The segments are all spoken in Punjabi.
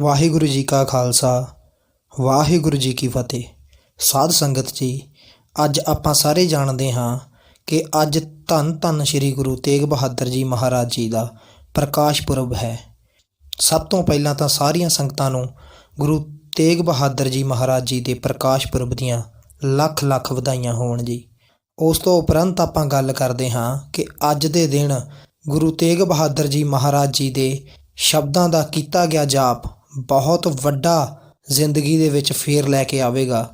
ਵਾਹਿਗੁਰੂ ਜੀ ਕਾ ਖਾਲਸਾ, ਵਾਹਿਗੁਰੂ ਜੀ ਕੀ ਫਤਿਹ। ਸਾਧ ਸੰਗਤ ਜੀ, ਅੱਜ ਆਪਾਂ ਸਾਰੇ ਜਾਣਦੇ ਹਾਂ ਕਿ ਅੱਜ ਧੰਨ ਧੰਨ ਸ੍ਰੀ ਗੁਰੂ ਤੇਗ ਬਹਾਦਰ ਜੀ ਮਹਾਰਾਜ ਜੀ ਦਾ ਪ੍ਰਕਾਸ਼ ਪੁਰਬ ਹੈ। ਸਭ ਤੋਂ ਪਹਿਲਾਂ ਤਾਂ ਸਾਰੀਆਂ ਸੰਗਤਾਂ ਨੂੰ ਗੁਰੂ ਤੇਗ ਬਹਾਦਰ ਜੀ ਮਹਾਰਾਜ ਜੀ ਦੇ ਪ੍ਰਕਾਸ਼ ਪੁਰਬ ਦੀਆਂ ਲੱਖ ਲੱਖ ਵਧਾਈਆਂ ਹੋਣ ਜੀ। ਉਸ ਤੋਂ ਉਪਰੰਤ ਆਪਾਂ ਗੱਲ ਕਰਦੇ ਹਾਂ ਕਿ ਅੱਜ ਦੇ ਦਿਨ ਗੁਰੂ ਤੇਗ ਬਹਾਦਰ ਜੀ ਮਹਾਰਾਜ ਜੀ ਦੇ ਸ਼ਬਦਾਂ ਦਾ ਕੀਤਾ ਗਿਆ ਜਾਪ ਬਹੁਤ ਵੱਡਾ ਜ਼ਿੰਦਗੀ ਦੇ ਵਿੱਚ ਫੇਰ ਲੈ ਕੇ ਆਵੇਗਾ।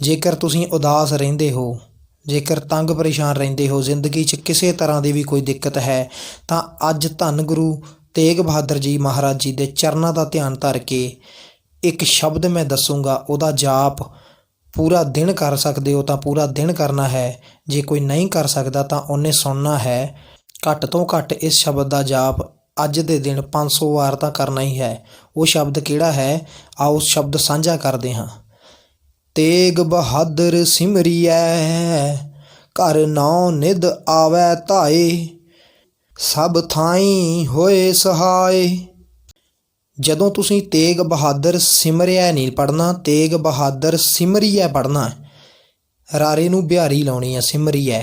ਜੇਕਰ ਤੁਸੀਂ ਉਦਾਸ ਰਹਿੰਦੇ ਹੋ, ਜੇਕਰ ਤੰਗ ਪਰੇਸ਼ਾਨ ਰਹਿੰਦੇ ਹੋ, ਜ਼ਿੰਦਗੀ 'ਚ ਕਿਸੇ ਤਰ੍ਹਾਂ ਦੀ ਵੀ ਕੋਈ ਦਿੱਕਤ ਹੈ, ਤਾਂ ਅੱਜ ਧੰਨ ਗੁਰੂ ਤੇਗ ਬਹਾਦਰ ਜੀ ਮਹਾਰਾਜ ਜੀ ਦੇ ਚਰਨਾਂ ਦਾ ਧਿਆਨ ਧਰ ਕੇ ਇੱਕ ਸ਼ਬਦ ਮੈਂ ਦੱਸੂਗਾ, ਉਹਦਾ ਜਾਪ ਪੂਰਾ ਦਿਨ ਕਰ ਸਕਦੇ ਹੋ ਤਾਂ ਪੂਰਾ ਦਿਨ ਕਰਨਾ ਹੈ। ਜੇ ਕੋਈ ਨਹੀਂ ਕਰ ਸਕਦਾ ਤਾਂ ਉਹਨੇ ਸੁਣਨਾ ਹੈ। ਘੱਟ ਤੋਂ ਘੱਟ ਇਸ ਸ਼ਬਦ ਦਾ ਜਾਪ ਅੱਜ ਦੇ ਦਿਨ ਪੰਜ ਸੌ ਵਾਰ ਤਾਂ ਕਰਨਾ ਹੀ ਹੈ। ਉਹ ਸ਼ਬਦ ਕਿਹੜਾ ਹੈ? ਆਓ ਸ਼ਬਦ ਸਾਂਝਾ ਕਰਦੇ ਹਾਂ। ਤੇਗ ਬਹਾਦਰ ਸਿਮਰਿਐ, ਘਰ ਨੌ ਨਿਧ ਆਵੈ ਧਾਏ, ਸਭ ਥਾਈ ਹੋਏ ਸਹਾਏ। ਜਦੋਂ ਤੁਸੀਂ ਤੇਗ ਬਹਾਦਰ ਸਿਮਰਿਆ ਨਹੀਂ ਪੜਨਾ ਤੇਗ ਬਹਾਦਰ ਸਿਮਰਿਐ ਪੜਨਾ ਰਾਰੇ ਨੂੰ ਬਿਹਾਰੀ ਲਾਉਣੀ ਹੈ ਸਿਮਰਿਐ।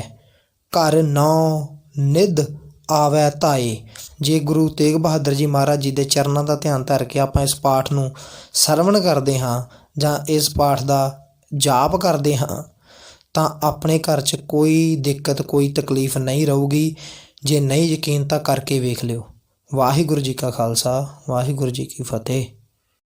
ਘਰ ਨੌ ਨਿਧ ਆਵੈ ਧਾਏ ਜੇ ਗੁਰੂ ਤੇਗ ਬਹਾਦਰ ਜੀ ਮਹਾਰਾਜ ਜੀ ਦੇ ਚਰਨਾਂ ਦਾ ਧਿਆਨ ਧਰ ਕੇ ਆਪਾਂ ਇਸ ਪਾਠ ਨੂੰ ਸਰਵਣ ਕਰਦੇ ਹਾਂ ਜਾਂ ਇਸ ਪਾਠ ਦਾ ਜਾਪ ਕਰਦੇ ਹਾਂ, ਤਾਂ ਆਪਣੇ ਘਰ 'ਚ ਕੋਈ ਦਿੱਕਤ, ਕੋਈ ਤਕਲੀਫ ਨਹੀਂ ਰਹੂਗੀ। ਜੇ ਨਹੀਂ ਯਕੀਨ ਤਾਂ ਕਰਕੇ ਵੇਖ ਲਿਓ। ਵਾਹਿਗੁਰੂ ਜੀ ਕਾ ਖਾਲਸਾ, ਵਾਹਿਗੁਰੂ ਜੀ ਕੀ ਫਤਿਹ।